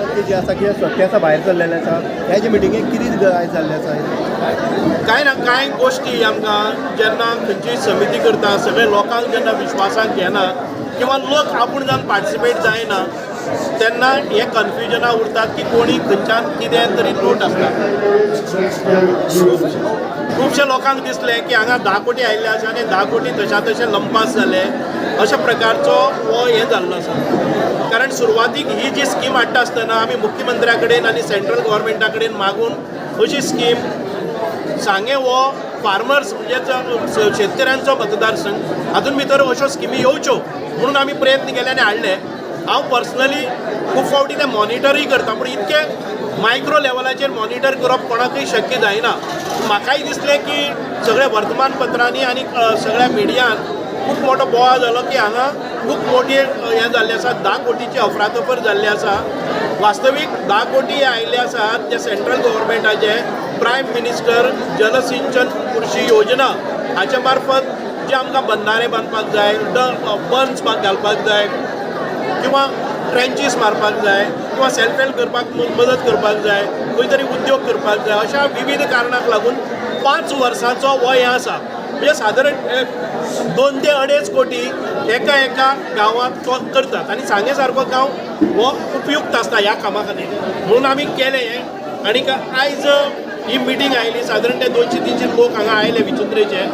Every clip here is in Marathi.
की जे की स्वतःचा भायर चल्लेले आसा ह्या जे मिटिंगेक किती जाय जाल्लें आसा कांय ना कांय गोश्टी आमकां जेन्ना खंयची समिती करता सगळे लोकांक जेन्ना विश्वासाक घेना किंवा लोक आपूण जावन पार्टिसिपेट जायना तेन्ना हे कन्फ्युजनां उरतात की कोणी खंयच्यान कितें तरी नोट आसता खुबशे लोकांक दिसलें की हांगा धा कोटी आयिल्ले आसा आनी धा कोटी तशा तशे लंपास जाले अशा प्रकारचो हो हें जाल्लो आसा कारण सुरवातीक ही जी स्कीम हाडटा आसतना आमी मुख्यमंत्र्या कडेन आनी सेंट्रल गव्हर्मेंटा कडेन मागून अशी स्कीम सांगे हो फार्मर्स म्हणजे शेतकऱ्यांचो मतदारसंघ हातूंत भितर अश्यो स्किमी येवच्यो म्हणून आमी प्रयत्न केले आनी हाडले हांव पर्सनली खूब फावटी ते मॉनिटरूय करता. पूण इतके मायक्रो लेवलाचेर मॉनिटर करप कोणाकूय शक्य जायना म्हाकाय दिसलें की सगळ्या वर्तमानपत्रांनी आनी सगळ्या मिडियान खूब मोठो बोवाळ जालो की हांगा खूब मोठी हें जाल्लें आसा धा कोटीची अफरातफर जाल्ली आसा वास्तवीक धा कोटी आयिल्ले आसात जे सेंट्रल गव्हर्मेंटाचे प्रायम मिनिस्टर जलसिंचन कृषी योजना हाचे मार्फत जे आमकां बंधारे बांदपाक जाय बन्स घालपाक जाय किंवा ट्रेंचीस मारपाक जाय किंवा सेल्फ हेल्प करपाक मदत करपाक जाय खंय तरी उद्योग करपाक जाय अशा विविध कारणाक लागून पांच वर्सांचो हो हें आसा. म्हणजे सादारण दोन ते अडेच कोटी एका एका गांवांत तो करतात. आनी सांगे सारको गांव हो उपयुक्त आसता ह्या कामा खातीर म्हणून आमी केलें हें आनीक आयज ही मिटींग आयली सादारण ते दोनशे तिनशे लोक हांगा आयले विचित्रेचे.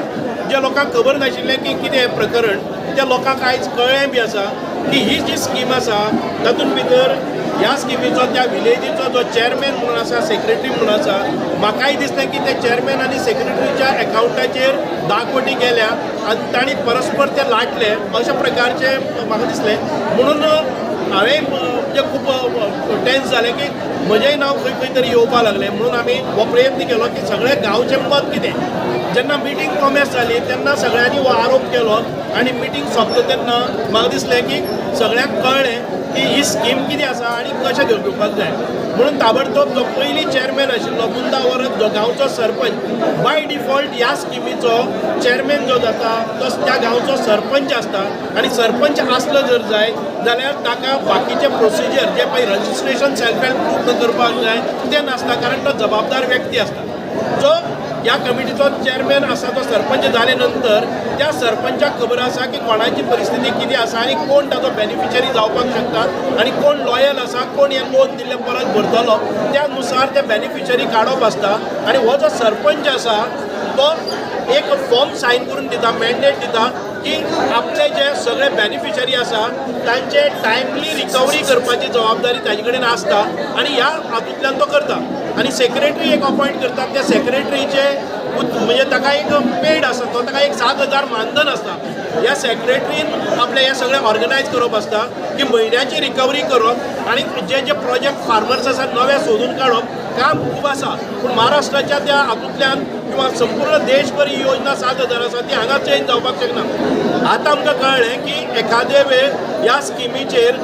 जे लोकांक खबर नाशिल्लें की कितें हें प्रकरण त्या लोकांक आयज कळ्ळें बी आसा की ही जी स्कीम आसा तातूंत भितर ह्या स्किमीचो त्या विलेजीचो जो चेअरमॅन म्हणून आसा सेक्रेटरी म्हणून आसा म्हाकाय दिसलें की ते चेअरमॅन आनी सेक्रेटरीच्या अकावंटाचेर धा कोटी गेल्या आनी तांणी परस्पर ते लाटले अशा प्रकारचे म्हाका दिसलें. म्हणून हांवें म्हणजे खूब टेन्स जालें की म्हजेंय नांव खंय खंय तरी येवपाक लागलें. म्हणून आमी हो प्रयत्न केलो की सगळे गांवचें मत कितें? जेन्ना मिटींग कॉमेस जाली तेन्ना सगळ्यांनी हो आरोप केलो आनी मिटींग सोंपता तेन्ना म्हाका दिसलें की सगळ्यांक कळ्ळें की ही स्कीम कितें आसा आनी कशें घेवपाक जाय? म्हणून ताबडतोब जो पयलीं चेअरमॅन आशिल्लो मुंदा जो गांवचो सरपंच बाय डिफॉल्ट ह्या स्किमीचो चेअरमॅन जो जाता तो त्या गांवचो सरपंच आसता आनी सरपंच आसलो जर जाय जाल्यार ताका बाकीचे प्रोसिजर जे पळय रजिस्ट्रेशन सेल्फ हेल्प ग्रूप करपाक जाय तें नासता कारण तो जबाबदार व्यक्ती आसता जो ह्या कमिटीचो चेअरमॅन आसा तो सरपंच जाले नंतर त्या सरपंचाक खबर आसा की कोणाची परिस्थिती कितें आसा आनी कोण ताचो बेनिफिशरी जावपाक शकतात आनी कोण लॉयल आसा कोण हे लोन दिल्ले परत भरतलो त्या नुसार ते बेनिफिशरी काडप आसता आनी हो जो सरपंच आसा तो एक फॉर्म सायन करून दिता मॅन्डेट दिता. की आपले जे सगळे बेनिफिशरी आसा तांचे टायमली रिकवरी करपाची जबाबदारी ताजे कडेन आसता आनी ह्या हातूंतल्यान तो करता. आनी सेक्रेटरी एक अपॉयंट करतात त्या सेक्रेटरीचे म्हणजे ताका एक पेड आसा तो ताका एक सात हजार मानधन आसता ह्या सेक्रेटरीन आपले हे सगळें ऑर्गनायज करप आसता की म्हयन्याची रिकवरी करप आनी जे जे प्रोजेक्ट फार्मर्स आसा नवे सोदून काडप काम खूब आसा पूण महाराष्ट्राच्या त्या हातूंतल्यान किंवा संपूर्ण देशभर ही योजना सात हजार आसा ती हांगा चेंज जावपाक शकना आतां आमकां कळ्ळें की एखादे वेळ ह्या स्किमीचेर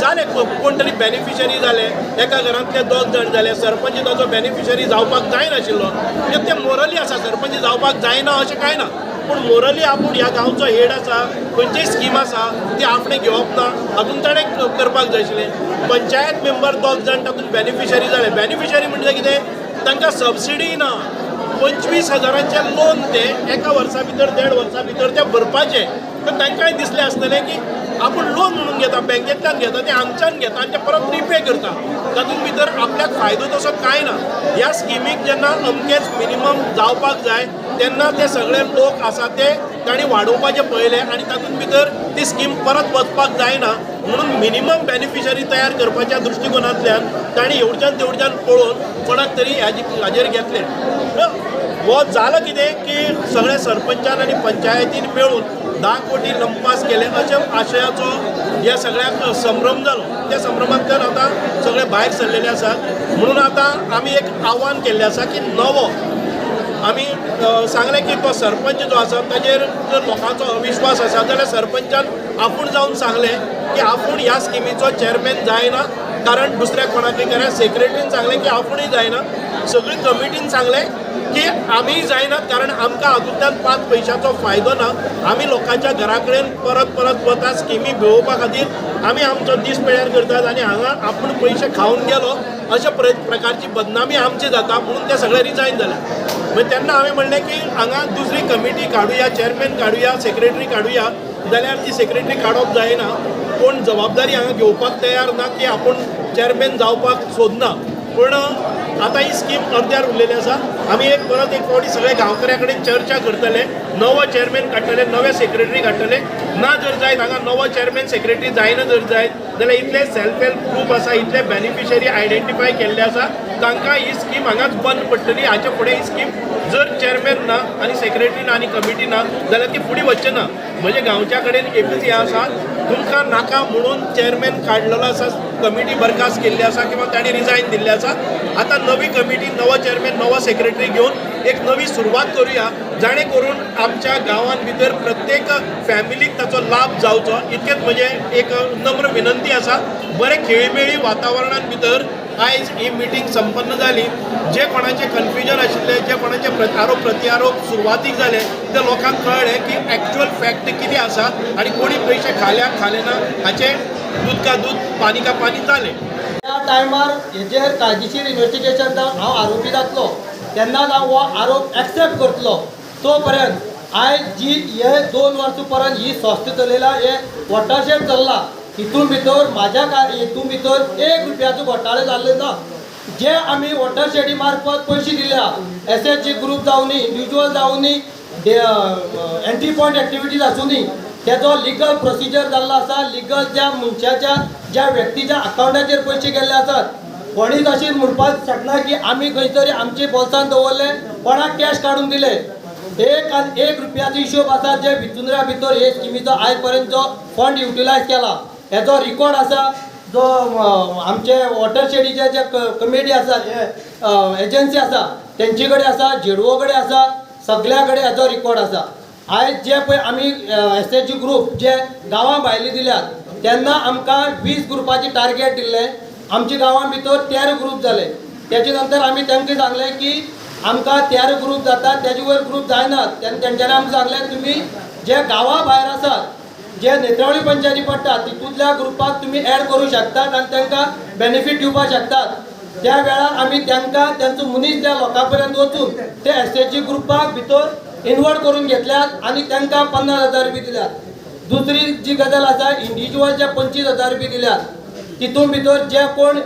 जाले कोण तरी बेनिफिशरी जाले एका घरांतले दोग जाण जाले सरपंच ताचो बेनिफिशरी जावपाक जायनाशिल्लो. म्हणजे ते मोरली आसा सरपंच जावपाक जायना अशें कांय ना. पूण मोरली आपूण ह्या गांवचो हेड आसा खंयचीय स्कीम आसा ती आपणे घेवप ना. हातूंत ताणें करपाक जाय आशिल्लें पंचायत मेंबर दोग जाण तातूंत बेनिफिशरी जाले. बेनिफिशरी म्हणजे कितें? तांकां सबसिडी ना. पंचवीस हजारांचे लोन ते एका वर्सा भितर देड वर्सा भितर ते भरपाचे तर तांकांय दिसलें आसतलें की आपूण लोन म्हणून घेता बँकेतल्यान घेता ते हांगच्यान घेता आनी ते परत रिपे करता. तातूंत भितर आपल्याक फायदो तसो कांय ना ह्या स्किमीक जेन्ना अमकेच मिनिमम जावपाक जाय तेन्ना ते सगळे लोक आसा ते तांणी वाडोवपाचें पळयलें आनी तातूंत भितर ती स्कीम परत वचपाक जायना म्हणून मिनिमम बेनिफिशरी तयार करपाच्या दृश्टिकोनांतल्यान तांणी एवढच्यान तेवढच्यान पळोवन कोणाक तरी हाजेर घेतलें. हो? जालो कितें? की सगळ्या सरपंचान आनी पंचायतीन मेळून धा कोटी लंपास केले. अशा आशयाचो ह्या सगळ्याक संभ्रम जालो त्या संभ्रमांतल्यान आतां सगळे भायर सरलेले आसात म्हणून आतां आमी एक आव्हान केल्लें आसा की नवो आमी सांगलें की तो सरपंच जो आसा ताजेर जर लोकांचो अविश्वास आसा जाल्यार सरपंचान आपूण जावन सांगलें की आपूण ह्या स्किमीचो चेअरमॅन जायना. कारण दुसऱ्या कोणाकय करा सेक्रेटरीन सांगलें की आपुणूय जायना. सगळी कमिटीन सांगलें की आमी जायनात कारण आमकां हातूंतल्यान पांच पयशांचो फायदो ना. आमी लोकांच्या घरा कडेन परत परत वता स्किमी भिवोवपा खातीर आमी आमचो दीस पेड्यार करतात आनी हांगा आपूण पयशे खावन गेलो. अशा प्र प्रकारची बदनामी आमची जाता म्हणून ते सगळे रिजायन जाले मागीर तेन्ना हांवें म्हणलें की हांगा दुसरी कमिटी काडूया चेअरमॅन काडुया सेक्रेटरी काडुया जाल्यार ती सेक्रेटरी काडप जायना. कोण जबाबदारी हांगा घेवपाक तयार ना की आपूण चेअरमॅन जावपाक सोदना पूण आतां ही स्कीम अर्द्यार उरलेली आसा आमी एक परत एक फावटी सगळे गांवकऱ्यां कडेन चर्चा करतले. नवो चेअरमॅन काडटले नवे सेक्रेटरी काडटले ना जर जायत हांगा नवो चेअरमॅन सेक्रेटरी जायना जर जायत जाल्यार इतले सेल्फ हेल्प ग्रूप आसा इतले बेनिफिशरी आयडेंटिफाय केल्ले आसा तांकां ही स्कीम हांगाच बंद पडटली. हाचे फुडें ही स्कीम जर चेअरमॅन ना आनी सेक्रेटरी ना आनी कमिटी ना जाल्यार ती फुडें वच्चे ना म्हजे गांवच्या कडेन एकूच हें आसा तुमकां नाका म्हणून चेअरमॅन काडलेलो आसा कमिटी बरखास्त केल्ली आसा किंवा ताणी रिजायन दिल्ले आसा आतां नवी कमिटी नवो चेअरमॅन नवो सेक्रेटरी घेवन एक नवी सुरवात करुया. जाणे करून आमच्या गांवांत भितर प्रत्येक फॅमिलीक ताचो लाभ जावचो इतकेच म्हजें एक नम्र विनंती आसा बरें खेळीमेळी वातावरणांत भितर आयज ही मिटींग संपन्न जाली जे कोणाचे कन्फ्युजन आशिल्ले जे कोणाचे आरोप प्रत्यारोप सुरवातीक जाले ते लोकांक कळ्ळें की एक्चुअल फॅक्ट कितें आसा आनी कोणी पयशे खाल्या खाले ना हाचे दूध का दूध पानी का पानी जालें त्या टायमार हेजेर कायदेशीर इन्व्हेस्टिगेशन जावन हांव आरोपी जातलो. तेन्नाच हांव हो आरोप एक्सेप्ट करतलो. तो पर्यंत आयज जी हे दोन वर्सां पर्यंत ही संस्था चलयला हे वॉटरशेड चल्ला. हितून भितर म्हाज्या कार हितून भितर एक रुपयाचो घोटाळे जाल्ले ना. जे आमी वॉटरशेडी मार्फत पयशे दिल्या एस एच जी ग्रूप जावनी इंडिविज्युअल जावनी एंट्री पॉयंट एक्टिविटीज आसूनी तेजो लिगल प्रोसिजर जाल्लो आसा लिगल त्या मनशाच्या ज्या व्यक्तीच्या अकाउंटाचेर पयशे गेल्ले आसात कोणीच अशी म्हणपाक शकना की आमी खंय तरी आमचे बोल्सान दवरले कोणाक कॅश काडून दिले? एक आनी एक रुपयाचो हिशोब आसा जे भितुंद्र्या भितर हे स्किमीचो आयज पर्यंत जो फंड युटिलायज केला. हेजो रिकॉर्ड आसा जो आमचे वॉटरशेडीचे जे कमिटी आसा हे एजन्सी आसा तेंचे कडेन आसा झेडवो कडेन आसा सगळ्या कडेन हेजो रिकॉर्ड आसा आयज जे पळय आमी एस एच जी ग्रूप जे गांवां भायले दिल्यात तेन्ना आमकां वीस ग्रुपाची टार्गेट दिल्लें आमच्या गांवां भितर तेर ग्रूप जाले तेजे नंतर आमी तांकां सांगलें की आमकां तेर ग्रूप जाता तेजे वयर ग्रूप जायनात तेन्ना तेंच्यांनी आमकां सांगलें तुमी जे गांवा भायर आसात जे नेत्रावळी पंचायती पडटात तितूंतल्या ग्रुपाक तुमी एड करूं शकतात आनी तांकां बेनिफीट दिवपाक शकतात. त्या वेळार आमी तांकां तेंचो मनीस त्या लोकां पर्यंत वचून ते एस एच जी ग्रुपाक भितर इनवॉल्व करून घेतल्यात आनी तांकां पन्नास हजार रुपया दिल्यात. दुसरी जी गजाल आसा इंडिविज्युअल जे पंचवीस हजार रुपया दिल्यात. तितून भितर जे कोण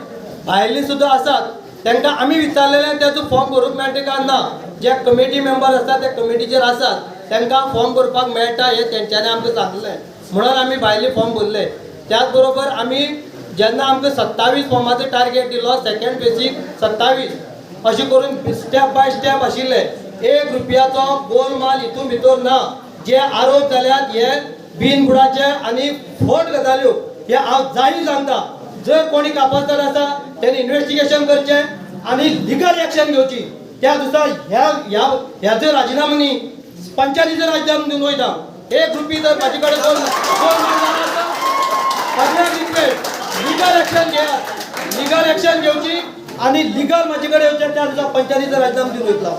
भायली सुद्दां आसात तांकां आमी विचारलेलें तेजो फॉर्म भरूंक मेळटा काय ना. जे कमिटी मेंबर आसात ते कमिटीचेर आसात तांकां फॉर्म भरपाक मेळटा हें तेंच्यांनी आमकां सांगलें म्हणून आमी भायले फॉर्म भरले. त्याच बरोबर आमी जेन्ना आमकां सत्तावीस फॉर्माचो टार्गेट दिलो सेकंड फेजीक सत्तावीस अशें करून स्टेप बाय स्टेप आशिल्ले एक रुपयाचो गोलमाल हितून भितर ना. जे आरोप जाल्यात हे बिनबुडाचे आनी फट गजाल्यो हे हांव जाहीर सांगता जर कोणी कापासदार आसा त्याने इन्व्हेस्टिगेशन करचें आनी लिगल एक्शन घेवची त्या दिसा ह्या ह्या ह्याचे राजिनामो न्ही पंचायतीचो राजिनामो दिवन वयता एक रुपी जर म्हाजे कडेन दोन दोन महिन्यां लिगल एक्शन घेयात लिगल एक्शन घेवची आनी लिगल म्हाजे कडेन येवचें त्या दिसा पंचायतीचो राजिनामो दिवन वयतलो